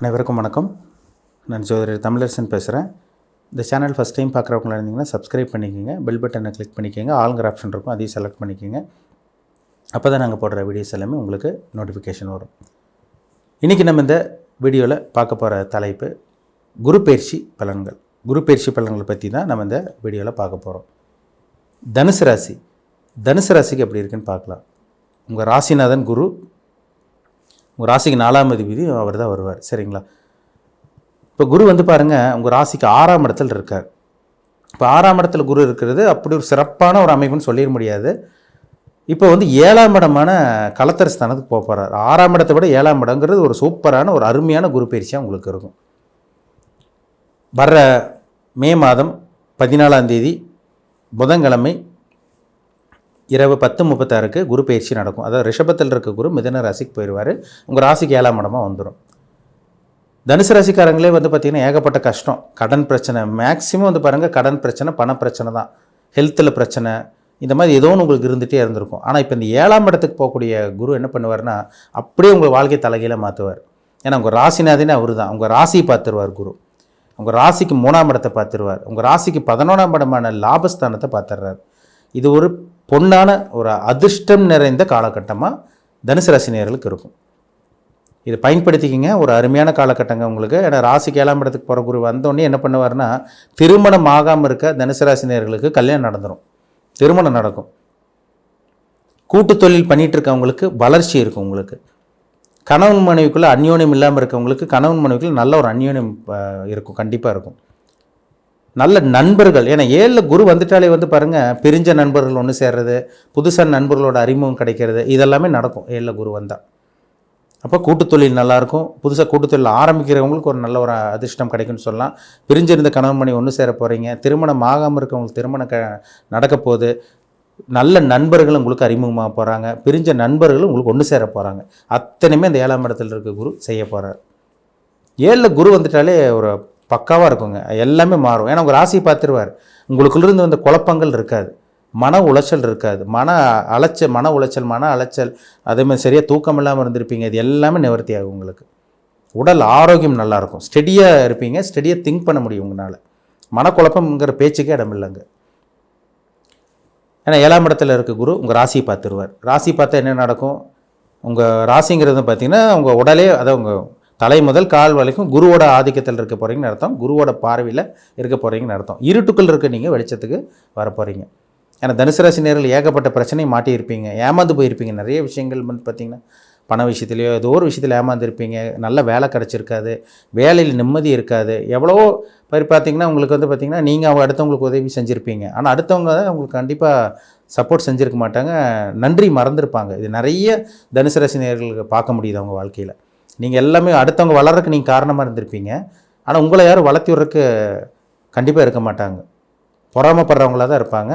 அனைவருக்கும் வணக்கம். நான் ஜோதிடர் தமிழரசன் பேசுகிறேன் இந்த சேனல் ஃபஸ்ட் டைம் பார்க்குறவங்களா இருந்தீங்கன்னா சப்ஸ்கிரைப் பண்ணிக்கோங்க. பெல் பட்டனை கிளிக் பண்ணிக்கோங்க. ஆளுங்கிற ஆப்ஷன் இருக்கும். அதையும் செலக்ட் பண்ணிக்கோங்க. அப்போ தான் நாங்கள் போடுற வீடியோஸ் எல்லாமே உங்களுக்கு நோட்டிஃபிகேஷன் வரும். இன்றைக்கி நம்ம இந்த வீடியோவில் பார்க்க போகிற தலைப்பு குரு பயிற்சி பலன்கள். குரு பயிற்சி பலன்களை பற்றி தான் நம்ம இந்த வீடியோவில் பார்க்க போகிறோம் தனுசு ராசி. தனுசு ராசிக்கு எப்படி இருக்குன்னு பார்க்கலாம். உங்கள் ராசிநாதன் குரு உங்கள் ராசிக்கு நாலாம் அதிபதி அவர் தான் வருவார். சரிங்களா? இப்போ குரு வந்து பாருங்கள் உங்கள் ராசிக்கு ஆறாம் இடத்துல இருக்கார். இப்போ ஆறாம் இடத்துல குரு இருக்கிறது அப்படி ஒரு சிறப்பான ஒரு அமைப்புன்னு சொல்லிட முடியாது. இப்போ வந்து ஏழாம் இடமான கலத்தர ஸ்தானத்துக்கு போக போகிறார் ஆறாம் இடத்தை விட ஏழாம் இடங்கிறது ஒரு சூப்பரான ஒரு அருமையான குரு பயிற்சியாக உங்களுக்கு இருக்கும். வர்ற மே மாதம் பதினாலாம் தேதி புதன்கிழமை இரவு பத்து முப்பத்தாறுக்கு குரு பயிற்சி நடக்கும். அதாவது ரிஷபத்தில் இருக்க குரு மிதன ராசிக்கு போயிடுவார் உங்கள் ராசிக்கு ஏழாம் இடமாக வந்துடும் தனுசு ராசிக்காரங்களே வந்து பார்த்திங்கன்னா ஏகப்பட்ட கஷ்டம். கடன் பிரச்சனை. மேக்ஸிமம் வந்து பாருங்கள் கடன் பிரச்சனை பண பிரச்சனை தான். ஹெல்த்தில் பிரச்சனை. இந்த மாதிரி ஏதோ ஒன்று உங்களுக்கு இருந்துகிட்டே இருந்திருக்கும். ஆனால் இப்போ இந்த ஏழாம் இடத்துக்கு போகக்கூடிய குரு என்ன பண்ணுவார்னா அப்படியே உங்கள் வாழ்க்கை தலைகீழ மாற்றுவார் ஏன்னா உங்கள் ராசினாதினே அவர் தான் உங்கள் ராசியை பார்த்துருவார் குரு. உங்கள் ராசிக்கு மூணாம் இடத்தை பார்த்துருவார். உங்கள் ராசிக்கு பதினொன்றாம் இடமான லாபஸ்தானத்தை பார்த்துடுறாரு இது ஒரு பொன்னான ஒரு அதிர்ஷ்டம் நிறைந்த காலகட்டமாக தனுசு ராசி நேர்களுக்கு இருக்கும். இதை பயன்படுத்திக்கிங்க. ஒரு அருமையான காலகட்டங்க உங்களுக்கு. ஏன்னா ராசிக்கு ஏழாம் இடத்துக்கு போகிற குரு வந்தோடனே என்ன பண்ணுவார்னா திருமணம் ஆகாமல் இருக்க தனுசு ராசி நேர்களுக்கு கல்யாணம் நடந்துடும் திருமணம் நடக்கும். கூட்டு தொழில் பண்ணிகிட்டு இருக்கவங்களுக்கு வளர்ச்சி இருக்கும் உங்களுக்கு. கணவன் மனைவிக்குள்ளே அந்யோன்யம் இல்லாமல் இருக்கவங்களுக்கு கணவன் மனைவிக்குள்ளே நல்ல ஒரு அந்யோன்யம் இருக்கும். கண்டிப்பாக இருக்கும். நல்ல நண்பர்கள். ஏன்னா ஏழில் குரு வந்துட்டாலே வந்து பாருங்கள் பிரிஞ்ச நண்பர்கள் ஒன்று சேர்றது புதுசாக நண்பர்களோட அறிமுகம் கிடைக்கிறது இதெல்லாமே நடக்கும். ஏழில் குரு வந்தால் அப்போ கூட்டுத்தொழில் நல்லாயிருக்கும். புதுசாக கூட்டுத்தொழில் ஆரம்பிக்கிறவங்களுக்கு ஒரு நல்ல ஒரு அதிர்ஷ்டம் கிடைக்கும்னு சொல்லலாம். பிரிஞ்சிருந்த கணவன் மணி ஒன்று சேர போகிறீங்க திருமணம் ஆகாமல் இருக்கவங்களுக்கு திருமணம் க நடக்க போகுது. நல்ல நண்பர்கள் உங்களுக்கு அறிமுகமாக போகிறாங்க பிரிஞ்ச நண்பர்களும் உங்களுக்கு ஒன்று சேர போகிறாங்க அத்தனையுமே அந்த ஏழாம் இடத்துல இருக்க குரு செய்ய போகிறார் ஏழில் குரு வந்துட்டாலே ஒரு பக்காவாக இருக்குங்க. எல்லாமே மாறும். ஏன்னா உங்கள் ராசியை பார்த்துருவார். உங்களுக்குள்ளிருந்து வந்த குழப்பங்கள் இருக்காது. மன உளைச்சல் இருக்காது. மன அலைச்சல் மன உளைச்சல் மன அலைச்சல் அதே மாதிரி சரியாக தூக்கம் இல்லாமல் இருந்திருப்பீங்க. இது எல்லாமே நிவர்த்தி ஆகும் உங்களுக்கு. உடல் ஆரோக்கியம் நல்லாயிருக்கும் ஸ்டெடியாக இருப்பீங்க. ஸ்டெடியாக திங்க் பண்ண முடியும் உங்களால். மனக்குழப்பம்ங்கிற பேச்சுக்கே இடம் இல்லைங்க. ஏன்னா ஏழாம் இடத்துல இருக்க குரு உங்கள் ராசியை பார்த்துருவார். ராசி பார்த்தா என்ன நடக்கும்? உங்கள் ராசிங்கிறது பார்த்தீங்கன்னா உங்கள் உடலே அதை உங்கள் தலை முதல் கால் வரைக்கும் குருவோட ஆதிக்கத்தில் இருக்க போகிறீங்கன்னு அர்த்தம். குருவோட பார்வையில் இருக்க போகிறீங்கன்னு அர்த்தம். இருட்டுக்குள் இருக்க நீங்கள் வெளிச்சத்துக்கு வர போகிறீங்க ஏன்னா தனுசு ராசி நேரில் ஏகப்பட்ட பிரச்சனையை மாட்டியிருப்பீங்க. ஏமாந்து போயிருப்பீங்க. நிறைய விஷயங்கள் வந்து பார்த்திங்கன்னா பண விஷயத்துலையோ ஏதோ ஒரு விஷயத்தில் ஏமாந்துருப்பீங்க. நல்ல வேலை கிடச்சிருக்காது. வேலையில் நிம்மதி இருக்காது. எவ்வளவோ பேர் பார்த்தீங்கன்னா உங்களுக்கு வந்து பார்த்திங்கன்னா நீங்கள் அவங்க அடுத்தவங்களுக்கு உதவி செஞ்சுருப்பீங்க. ஆனால் அடுத்தவங்க தான் உங்களுக்கு கண்டிப்பாக சப்போர்ட் செஞ்சுருக்க மாட்டாங்க. நன்றி மறந்துருப்பாங்க. இது நிறைய தனுசு ராசி பார்க்க முடியுது அவங்க வாழ்க்கையில். நீங்கள் எல்லாமே அடுத்தவங்க வளர்றதுக்கு நீங்கள் காரணமாக இருந்திருப்பீங்க. ஆனால் உங்களை யாரும் வளர்த்தி விட்றதுக்கு கண்டிப்பாக இருக்க மாட்டாங்க. பொறாமப்படுறவங்களாக தான் இருப்பாங்க.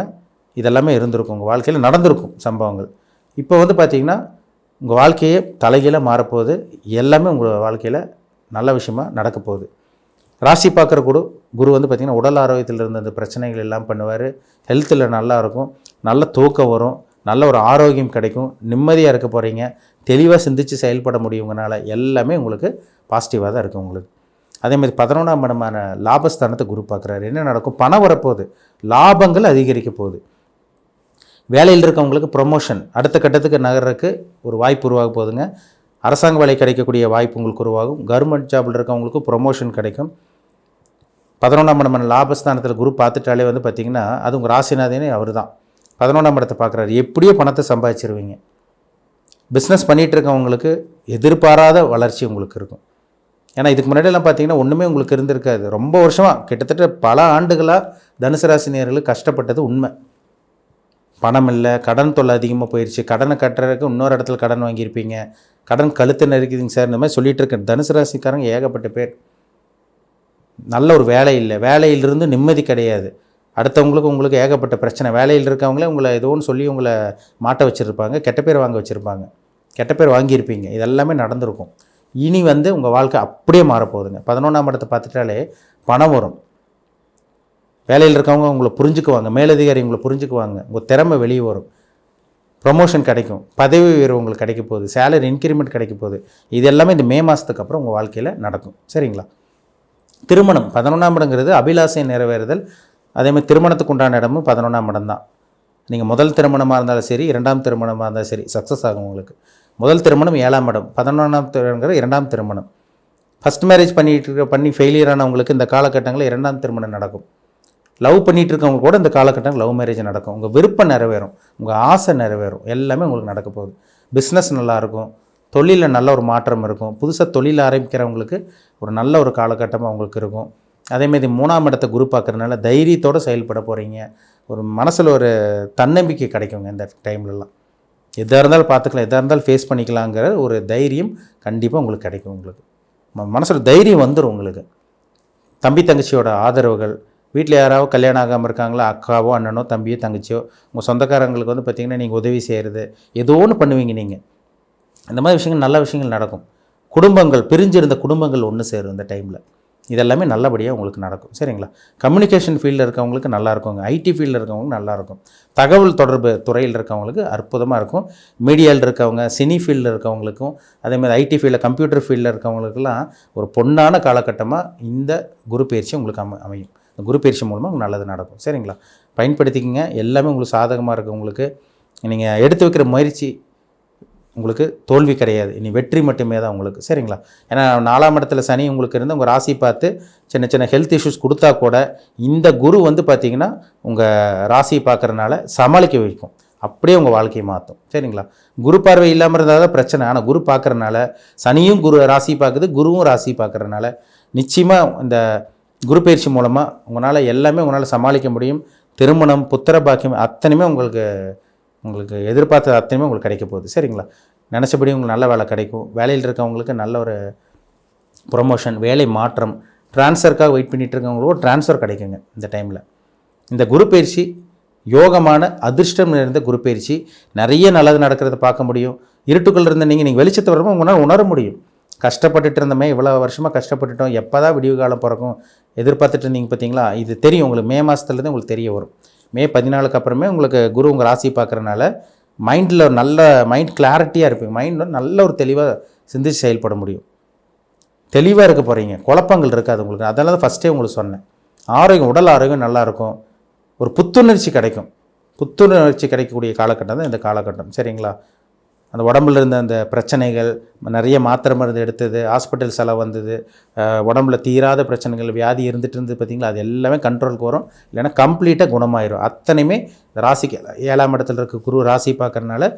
இதெல்லாமே இருந்திருக்கும். உங்கள் வாழ்க்கையில் நடந்திருக்கும் சம்பவங்கள். இப்போ வந்து பார்த்திங்கன்னா உங்கள் வாழ்க்கையே தலைகீழாக மாறப்போகுது. எல்லாமே உங்கள் வாழ்க்கையில் நல்ல விஷயமா நடக்க போகுது. ராசி பார்க்குற குரு குரு வந்து பார்த்திங்கன்னா உடல் ஆரோக்கியத்தில் இருந்த அந்த பிரச்சனைகள் எல்லாம் பண்ணுவார். ஹெல்த்தில் நல்லா இருக்கும். நல்ல தூக்கம் வரும். நல்ல ஒரு ஆரோக்கியம் கிடைக்கும். நிம்மதியாக இருக்க போகிறீங்க தெளிவாக சிந்தித்து செயல்பட முடியுங்கனால எல்லாமே உங்களுக்கு பாசிட்டிவாக தான் இருக்கும் உங்களுக்கு. அதே மாதிரி பதினொன்றாம் இடமான லாபஸ்தானத்தை குரு பார்க்குறாரு. என்ன நடக்கும்? பணம் வரப்போகுது. லாபங்கள் அதிகரிக்க போகுது. வேலையில் இருக்கவங்களுக்கு ப்ரொமோஷன் அடுத்த கட்டத்துக்கு நகர்றதுக்கு ஒரு வாய்ப்பு உருவாக போகுதுங்க. அரசாங்க வேலை கிடைக்கக்கூடிய வாய்ப்பு உங்களுக்கு உருவாகும். கவர்மெண்ட் ஜாபில் இருக்கவங்களுக்கு ப்ரொமோஷன் கிடைக்கும். பதினொன்றாம் இடமான லாபஸ்தானத்தில் குரு பார்த்துட்டாலே வந்து பார்த்திங்கன்னா அது உங்கள் ராசிநாதனே அவர் தான் பதினொன்றாம் இடத்தை பார்க்குறாரு. எப்படியோ பணத்தை சம்பாதிச்சிருவீங்க. பிஸ்னஸ் பண்ணிகிட்டு இருக்கவங்களுக்கு எதிர்பாராத வளர்ச்சி உங்களுக்கு இருக்கும். ஏன்னா இதுக்கு முன்னாடியெல்லாம் பார்த்தீங்கன்னா ஒன்றுமே உங்களுக்கு இருந்திருக்காது. ரொம்ப வருஷமாக கிட்டத்தட்ட பல ஆண்டுகளாக தனுசு ராசி கஷ்டப்பட்டது உண்மை. பணம் இல்லை கடன் தொல்லை அதிகமாக போயிடுச்சு கடனை கட்டுறதுக்கு இன்னொரு இடத்துல கடன் வாங்கியிருப்பீங்க. கடன் கழுத்து நெருக்குதுங்க சார். இந்த மாதிரி சொல்லிகிட்டு இருக்கேன் தனுசு ராசிக்காரங்க ஏகப்பட்ட பேர். நல்ல ஒரு வேலை இல்லை. வேலையிலிருந்து நிம்மதி கிடையாது. அடுத்தவங்களுக்கு உங்களுக்கு ஏகப்பட்ட பிரச்சனை. வேலையில் இருக்கவங்களே உங்களை எதுவும் சொல்லி உங்களை மாட்ட வச்சுருப்பாங்க கெட்ட பேர் வாங்க வச்சுருப்பாங்க. கெட்ட பேர் வாங்கியிருப்பீங்க. இதெல்லாமே நடந்திருக்கும். இனி வந்து உங்கள் வாழ்க்கை அப்படியே மாறப்போகுதுங்க. பதினொன்றாம் இடத்தை பார்த்துட்டாலே பணம் வரும். வேலையில் இருக்கவங்க உங்களை புரிஞ்சுக்குவாங்க. மேலதிகாரி உங்களை புரிஞ்சுக்குவாங்க. உங்கள் திறமை வெளியே வரும். ப்ரொமோஷன் கிடைக்கும். பதவி உயர்வு உங்களுக்கு கிடைக்க போகுது. சேலரி இன்க்ரிமெண்ட் கிடைக்க போகுது. இது எல்லாமே இந்த மே மாதத்துக்கு அப்புறம் உங்கள் வாழ்க்கையில் நடக்கும். சரிங்களா? திருமணம். பதினொன்றாம் இடங்கிறது அபிலாசை நிறைவேறுதல். அதேமாதிரி திருமணத்துக்கு உண்டான இடமும் பதினொன்றாம் இடம் தான் நீங்கள் முதல் திருமணமாக இருந்தாலும் சரி இரண்டாம் திருமணமாக இருந்தாலும் சரி சக்ஸஸ் ஆகும் உங்களுக்கு. முதல் திருமணம் ஏழாம் இடம். பதினொன்றாம் திருமணங்கிற இரண்டாம் திருமணம். ஃபஸ்ட் மேரேஜ் பண்ணிகிட்டு இருக்க பண்ணி ஃபெயிலியர் ஆனவங்களுக்கு இந்த காலகட்டங்களில் இரண்டாம் திருமணம் நடக்கும். லவ் பண்ணிகிட்டு இருக்கவங்க கூட இந்த காலகட்டங்கள் லவ் மேரேஜ் நடக்கும். உங்கள் விருப்பம் நிறைவேறும். உங்கள் ஆசை நிறைவேறும். எல்லாமே உங்களுக்கு நடக்க போகுது. பிஸ்னஸ் நல்லாயிருக்கும். தொழிலில் நல்ல ஒரு மாற்றம் இருக்கும். புதுசாக தொழில் ஆரம்பிக்கிறவங்களுக்கு ஒரு நல்ல ஒரு காலகட்டமாக அவங்களுக்கு இருக்கும். அதேமாரி மூணாம் இடத்த குரு பார்க்குறதுனால தைரியத்தோடு செயல்பட போகிறீங்க ஒரு மனசில் ஒரு தன்னம்பிக்கை கிடைக்குங்க இந்த டைம்லலாம். எதாக இருந்தாலும் பார்த்துக்கலாம் எதாக இருந்தாலும் ஃபேஸ் பண்ணிக்கலாங்கிற ஒரு தைரியம் கண்டிப்பாக உங்களுக்கு கிடைக்கும் உங்களுக்கு. மனசில் தைரியம் வந்துடும் உங்களுக்கு. தம்பி தங்கச்சியோட ஆதரவுகள் வீட்டில் யாராவது கல்யாணம் ஆகாமல் இருக்காங்களா அக்காவோ அண்ணனோ தம்பியோ தங்கச்சியோ உங்கள் சொந்தக்காரங்களுக்கு வந்து பார்த்திங்கன்னா நீங்கள் உதவி செய்கிறது ஏதோ ஒன்று பண்ணுவீங்க நீங்கள் இந்த மாதிரி விஷயங்கள் நல்ல விஷயங்கள் நடக்கும். குடும்பங்கள் பிரிஞ்சிருந்த குடும்பங்கள் ஒன்று சேரும் இந்த டைமில். இதெல்லாமே நல்லபடியாக உங்களுக்கு நடக்கும். சரிங்களா? கம்யூனிகேஷன் ஃபீல்டில் இருக்கவங்களுக்கு நல்லா இருக்குங்க ஐடி ஃபீல்டில் இருக்கவங்களுக்கு நல்லா இருக்கும். தகவல் தொடர்பு துறையில் இருக்கவங்களுக்கு அற்புதமாக இருக்கும். மீடியாவில் இருக்கவங்க சினி ஃபீல்டில் இருக்கவங்களுக்கும் அதேமாதிரி ஐடி ஃபீல்டில் கம்ப்யூட்டர் ஃபீல்டில் இருக்கவங்களுக்கெல்லாம் ஒரு பொன்னான காலகட்டமாக இந்த குரு பயிற்சி உங்களுக்கு அமை அமையும். இந்த குரு பயிற்சி மூலமாக உங்களுக்கு நல்லது நடக்கும். சரிங்களா? பயன்படுத்திக்கங்க. எல்லாமே உங்களுக்கு சாதகமாக இருக்குது உங்களுக்கு. நீங்கள் எடுத்து வைக்கிற முயற்சி உங்களுக்கு தோல்வி கிடையாது. இனி வெற்றி மட்டுமே தான் உங்களுக்கு. சரிங்களா? ஏன்னா நாலாம் இடத்துல சனி உங்களுக்கு இருந்து உங்கள் ராசி பார்த்து சின்ன சின்ன ஹெல்த் இஷ்யூஸ் கொடுத்தா கூட இந்த குரு வந்து பார்த்தீங்கன்னா உங்கள் ராசியை பார்க்குறனால சமாளிக்க வைக்கும். அப்படியே உங்கள் வாழ்க்கையை மாற்றும். சரிங்களா? குரு பார்வை இல்லாமல் இருந்தால் தான் பிரச்சனை. ஆனால் குரு பார்க்குறனால சனியும் குரு ராசி பார்க்குது குருவும் ராசி பார்க்குறனால நிச்சயமாக இந்த குரு பயிற்சி மூலமாக உங்களால் எல்லாமே உங்களால் சமாளிக்க முடியும். திருமணம் புத்திர பாக்கியம் அத்தனையுமே உங்களுக்கு உங்களுக்கு எதிர்பார்த்த அத்தனையுமே உங்களுக்கு கிடைக்க போகுது. சரிங்களா? நினச்சபடி உங்களுக்கு நல்ல வேலை கிடைக்கும். வேலையில் இருக்கவங்களுக்கு நல்ல ஒரு ப்ரொமோஷன் வேலை மாற்றம். ட்ரான்ஸ்ஃபருக்காக வெயிட் பண்ணிகிட்டு இருக்கவங்களுக்கும் ட்ரான்ஸ்ஃபர் கிடைக்குங்க இந்த டைமில் இந்த குரு பயிற்சி யோகமான அதிர்ஷ்டம் நிறைந்த குரு பயிற்சி நிறைய நல்லது நடக்கிறத பார்க்க முடியும். இருட்டுக்குள்ள இருந்த நீங்கள் நீங்கள் வெளிச்சத்தை வரும்போது உங்களால் உணர முடியும். கஷ்டப்பட்டுட்டு இருந்தமே இவ்வளோ வருஷமாக கஷ்டப்பட்டுட்டோம் எப்போ தான் விடிவு காலம் பிறக்கும்? எதிர்பார்த்துட்டு இருந்தீங்க பார்த்தீங்களா? இது தெரியும். உங்களுக்கு மே மாதத்துலேருந்து உங்களுக்கு தெரிய வரும். மே பதினாலுக்கு அப்புறமே உங்களுக்கு குரு உங்கள் ராசி பார்க்குறனால மைண்டில் ஒரு நல்ல மைண்ட் கிளாரிட்டியாக இருப்பீங்க. மைண்டில் நல்ல ஒரு தெளிவாக சிந்திச்சு செயல்பட முடியும். தெளிவாக இருக்க போகிறீங்க குழப்பங்கள் இருக்காது உங்களுக்கு. அதனால தான் ஃபஸ்ட்டே உங்களுக்கு சொன்னேன். ஆரோக்கியம் உடல் ஆரோக்கியம் நல்லாயிருக்கும் ஒரு புத்துணர்ச்சி கிடைக்கும். புத்துணர்ச்சி கிடைக்கக்கூடிய காலகட்டம் தான் இந்த காலகட்டம். சரிங்களா? அந்த உடம்புல இருந்த அந்த பிரச்சனைகள் நிறைய மாத்திரை மருந்து எடுத்தது ஹாஸ்பிட்டல் செலவு வந்தது உடம்புல தீராத பிரச்சனைகள் வியாதி இருந்துட்டு இருந்தது பார்த்தீங்களா? அது எல்லாமே கண்ட்ரோலுக்கு வரும். இல்லைன்னா கம்ப்ளீட்டாக குணமாயிரும். அத்தனையுமே ராசிக்கு ஏழாம் இடத்துல இருக்க குரு ராசி பார்க்குறதுனால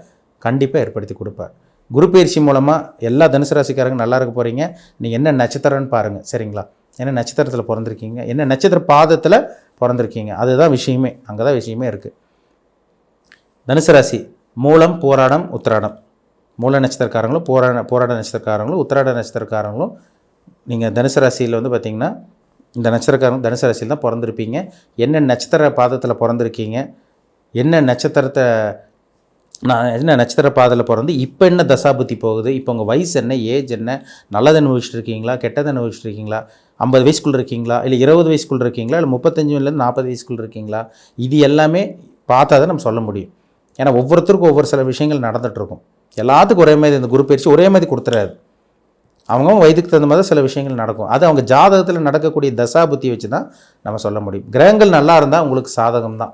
கண்டிப்பாக ஏற்படுத்தி கொடுப்பார். குரு பயிற்சி மூலமாக எல்லா தனுசு ராசிக்காரங்க நல்லா இருக்க போகிறீங்க நீங்கள் என்ன நட்சத்திரம்னு பாருங்கள் சரிங்களா? என்ன நட்சத்திரத்தில் பிறந்திருக்கீங்க? என்ன நட்சத்திர பாதத்தில் பிறந்திருக்கீங்க? அதுதான் விஷயமே. அங்கே தான் விஷயமே இருக்குது தனுசு ராசி மூலம் போராடம் உத்திராடம். மூல நட்சத்திரக்காரங்களும் போராட போராட நட்சத்திரக்காரங்களும் உத்திராட நட்சத்திரக்காரங்களும் நீங்கள் தனுசு ராசியில் வந்து பார்த்திங்கன்னா இந்த நட்சத்திரக்காரங்க தனுசு ராசியில் தான் பிறந்திருப்பீங்க. என்ன நட்சத்திர பாதத்தில் பிறந்திருக்கீங்க? என்ன நட்சத்திரத்தை நான் என்ன நட்சத்திர பாதையில் பிறந்து இப்போ என்ன தசாபுத்தி போகுது? இப்போ உங்கள் வயசு என்ன? ஏஜ் என்ன? நல்லது அனுபவிச்சுட்டு இருக்கீங்களா? கெட்டது அனுபவிச்சுட்டு இருக்கீங்களா? ஐம்பது வயசுக்குள்ள இருக்கீங்களா? இல்லை இருபது வயசுக்குள்ள இருக்கீங்களா? இல்லை முப்பத்தஞ்சுலேருந்து நாற்பது வயசுக்குள்ள இருக்கீங்களா? இது எல்லாமே பார்த்தா தான் நம்ம சொல்ல முடியும். ஏன்னா ஒவ்வொருத்தருக்கும் ஒவ்வொரு சில விஷயங்கள் நடந்துகிட்ருக்கும் எல்லாத்துக்கும் ஒரே மாதிரி இந்த குரு பயிற்சி ஒரே மாதிரி கொடுத்துறாரு. அவங்கவுங்க வயதுக்கு தகுந்த மாதிரி சில விஷயங்கள் நடக்கும். அது அவங்க ஜாதகத்தில் நடக்கக்கூடிய தசா புத்தி வச்சு தான் நம்ம சொல்ல முடியும். கிரகங்கள் நல்லா இருந்தால் உங்களுக்கு சாதகம் தான்.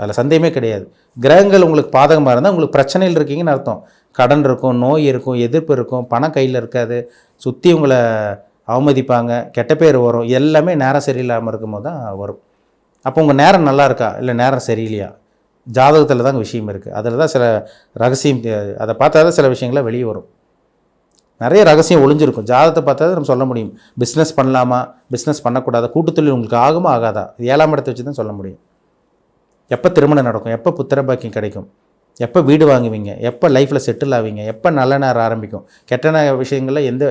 அதில் சந்தேகமே கிடையாது. கிரகங்கள் உங்களுக்கு பாதகமாக இருந்தால் உங்களுக்கு பிரச்சனையில் இருக்கீங்கன்னு அர்த்தம். கடன் இருக்கும் நோய் இருக்கும் எதிர்ப்பு இருக்கும் பணம் கையில் இருக்காது. சுற்றி உங்களை அவமதிப்பாங்க கெட்ட பேர் வரும். எல்லாமே நேரம் சரியில்லாமல் இருக்கும்போது தான் வரும். அப்போ உங்கள் நேரம் நல்லா இருக்கா? இல்லை நேரம் சரியில்லையா? ஜாதகத்தில் தான் விஷயம் இருக்குது அதில் தான் சில ரகசியம் அதை பார்த்தா தான் சில விஷயங்கள்லாம் வெளியே வரும். நிறைய ரகசியம் ஒளிஞ்சிருக்கும். ஜாதகத்தை பார்த்தா தான் நம்ம சொல்ல முடியும். பிஸ்னஸ் பண்ணலாமா? பிஸ்னஸ் பண்ணக்கூடாதா? கூட்டுத்தொழில் உங்களுக்கு ஆகுமா ஆகாதா? ஏழாம் இடத்தை வச்சு தான் சொல்ல முடியும். எப்போ திருமணம் நடக்கும்? எப்போ புத்திர பாக்கியம் கிடைக்கும்? எப்போ வீடு வாங்குவீங்க? எப்போ லைஃப்பில் செட்டில் ஆவீங்க? எப்போ நல்ல நேரம் ஆரம்பிக்கும்? கெட்ட நேர விஷயங்களில் எந்த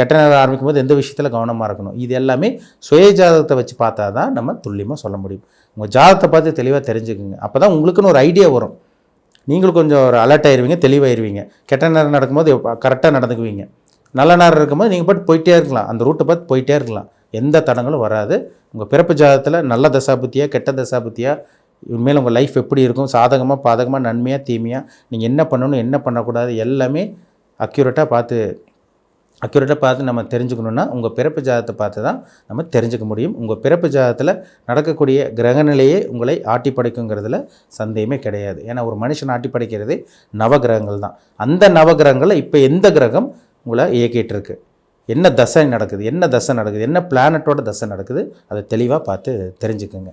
கெட்ட நேரம் ஆரம்பிக்கும் போது எந்த விஷயத்தில் கவனமாக இருக்கணும்? இது எல்லாமே சுய ஜாதகத்தை வச்சு பார்த்தா தான் நம்ம துல்லியமாக சொல்ல முடியும். உங்கள் ஜாதகத்தை பார்த்து தெளிவாக தெரிஞ்சுக்குங்க. அப்போ தான் உங்களுக்குன்னு ஒரு ஐடியா வரும். நீங்களும் கொஞ்சம் ஒரு அலர்ட் ஆயிடுவீங்க தெளிவாயிருவீங்க. கெட்ட நேரம் நடக்கும்போது கரெக்டாக நடந்துக்குவீங்க. நல்ல நேரம் இருக்கும்போது நீங்கள் பாட்டு போயிட்டே இருக்கலாம். அந்த ரூட்டை பார்த்து போயிட்டே இருக்கலாம். எந்த தடங்களும் வராது. உங்கள் பிறப்பு ஜாதகத்தில் நல்ல தசாபுத்தியாக கெட்ட தசாபுத்தியாக இனிமேல் உங்கள் லைஃப் எப்படி இருக்கும்? சாதகமாக பாதகமாக நன்மையாக தீமையாக நீங்கள் என்ன பண்ணணும் என்ன பண்ணக்கூடாது? எல்லாமே அக்யூரேட்டாக பார்த்து அக்யூரேட்டாக பார்த்து நம்ம தெரிஞ்சுக்கணுன்னா உங்கள் பிறப்பு ஜாதகத்தை பார்த்து தான் நம்ம தெரிஞ்சுக்க முடியும். உங்கள் பிறப்பு ஜாதகத்தில் நடக்கக்கூடிய கிரகநிலையே உங்களை ஆட்டி படைக்குங்கிறதுல சந்தேகமே கிடையாது. ஏன்னா ஒரு மனுஷன் ஆட்டி படைக்கிறதே நவகிரகங்கள் தான். அந்த நவகிரகங்களில் இப்போ எந்த கிரகம் உங்களை இயக்கிட்டு இருக்கு? என்ன தசை நடக்குது? என்ன தசை நடக்குது? என்ன பிளானட்டோட தசை நடக்குது? அதை தெளிவாக பார்த்து தெரிஞ்சுக்குங்க.